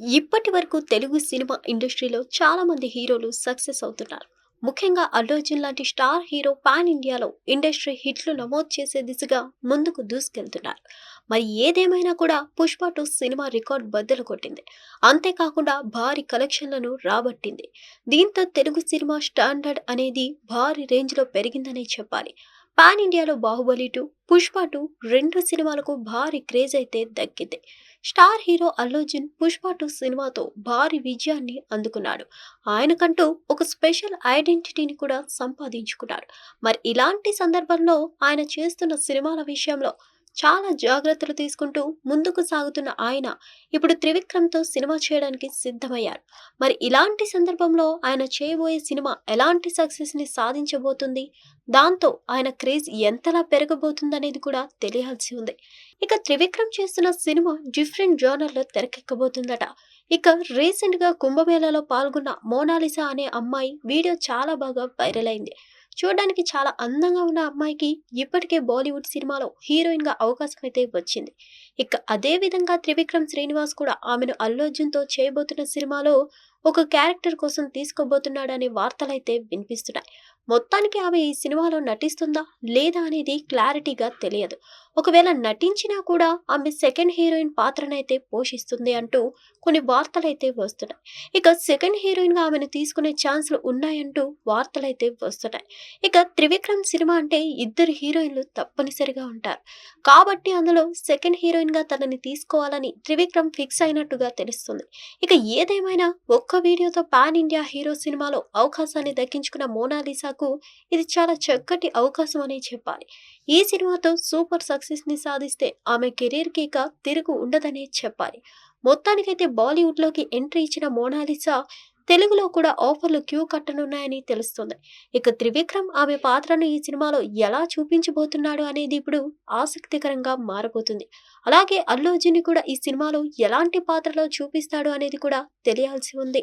ఇప్పటి వరకు తెలుగు సినిమా ఇండస్ట్రీలో చాలా మంది హీరోలు సక్సెస్ అవుతున్నారు. ముఖ్యంగా అల్లు అర్జున్ లాంటి స్టార్ హీరో పాన్ ఇండియాలో ఇండస్ట్రీ హిట్లు నమోదు చేసే దిశగా ముందుకు దూసుకెళ్తున్నారు. మరి ఏదేమైనా కూడా పుష్ప టూ సినిమా రికార్డ్ బద్దలు కొట్టింది. అంతేకాకుండా భారీ కలెక్షన్లను రాబట్టింది. దీంతో తెలుగు సినిమా స్టాండర్డ్ అనేది భారీ రేంజ్లో పెరిగిందనే చెప్పాలి. పాన్ ఇండియాలో బాహుబలి టూ పుష్ప టూ రెండు సినిమాలకు భారీ క్రేజ్ అయితే దక్కింది. Star hero Allu Pushpa two సినిమాతో భారీ విజయాన్ని అందుకున్నాడు. ఆయనకంటూ ఒక స్పెషల్ ఐడెంటిటీని కూడా సంపాదించుకున్నాడు. మరి ఇలాంటి సందర్భంలో ఆయన చేస్తున్న సినిమాల విషయంలో చాలా జాగ్రత్తలు తీసుకుంటూ ముందుకు సాగుతున్న ఆయన ఇప్పుడు త్రివిక్రమ్తో సినిమా చేయడానికి సిద్ధమయ్యారు. మరి ఇలాంటి సందర్భంలో ఆయన చేయబోయే సినిమా ఎలాంటి సక్సెస్ని సాధించబోతుంది? దాంతో ఆయన క్రేజ్ ఎంతలా పెరగబోతుందనేది కూడా తెలియాల్సి ఉంది. ఇక త్రివిక్రమ్ చేస్తున్న సినిమా డిఫరెంట్ జోనర్లో తెరకెక్కబోతుందట. ఇక రీసెంట్గా కుంభమేళాలో పాల్గొన్న మోనాలిసా అనే అమ్మాయి వీడియో చాలా బాగా వైరల్ అయింది. చూడడానికి చాలా అందంగా ఉన్న అమ్మాయికి ఇప్పటికే బాలీవుడ్ సినిమాలో హీరోయిన్గా అవకాశం అయితే వచ్చింది. ఇక అదే విధంగా త్రివిక్రమ్ శ్రీనివాస్ కూడా ఆమెను అల్లు అర్జున్తో చేయబోతున్న సినిమాలో ఒక క్యారెక్టర్ కోసం తీసుకోబోతున్నాడనే వార్తలైతే వినిపిస్తున్నాయి. మొత్తానికి ఆమె ఈ సినిమాలో నటిస్తుందా లేదా అనేది క్లారిటీగా తెలియదు. ఒకవేళ నటించినా కూడా ఆమె సెకండ్ హీరోయిన్ పాత్రనైతే పోషిస్తుంది అంటూ కొన్ని వార్తలైతే వస్తున్నాయి. ఇక సెకండ్ హీరోయిన్గా ఆమెను తీసుకునే ఛాన్సులు ఉన్నాయంటూ వార్తలైతే వస్తున్నాయి. ఇక త్రివిక్రమ్ సినిమా అంటే ఇద్దరు హీరోయిన్లు తప్పనిసరిగా ఉంటారు. కాబట్టి అందులో సెకండ్ హీరోయిన్గా తనని తీసుకోవాలని త్రివిక్రమ్ ఫిక్స్ అయినట్టుగా తెలుస్తుంది. ఇక ఏదేమైనా ఒక్క వీడియోతో పాన్ ఇండియా హీరో సినిమాలో అవకాశాన్ని దక్కించుకున్న మోనాలిసాకు ఇది చాలా చక్కటి అవకాశం అనే చెప్పాలి. ఈ సినిమాతో సూపర్ సక్సెస్ని సాధిస్తే ఆమె కెరీర్కి ఇక తిరుగు ఉండదనే చెప్పాలి. మొత్తానికైతే బాలీవుడ్లోకి ఎంట్రీ ఇచ్చిన మోనాలిసా తెలుగులో కూడా ఆఫర్లు క్యూ కట్టనున్నాయని తెలుస్తుంది. ఇక త్రివిక్రమ్ ఆమె పాత్రను ఈ సినిమాలో ఎలా చూపించబోతున్నాడు అనేది ఇప్పుడు ఆసక్తికరంగా మారబోతుంది అలాగే అల్లు అర్జున్ కూడా ఈ సినిమాలో ఎలాంటి పాత్రలో చూపిస్తాడు అనేది కూడా తెలియాల్సి ఉంది.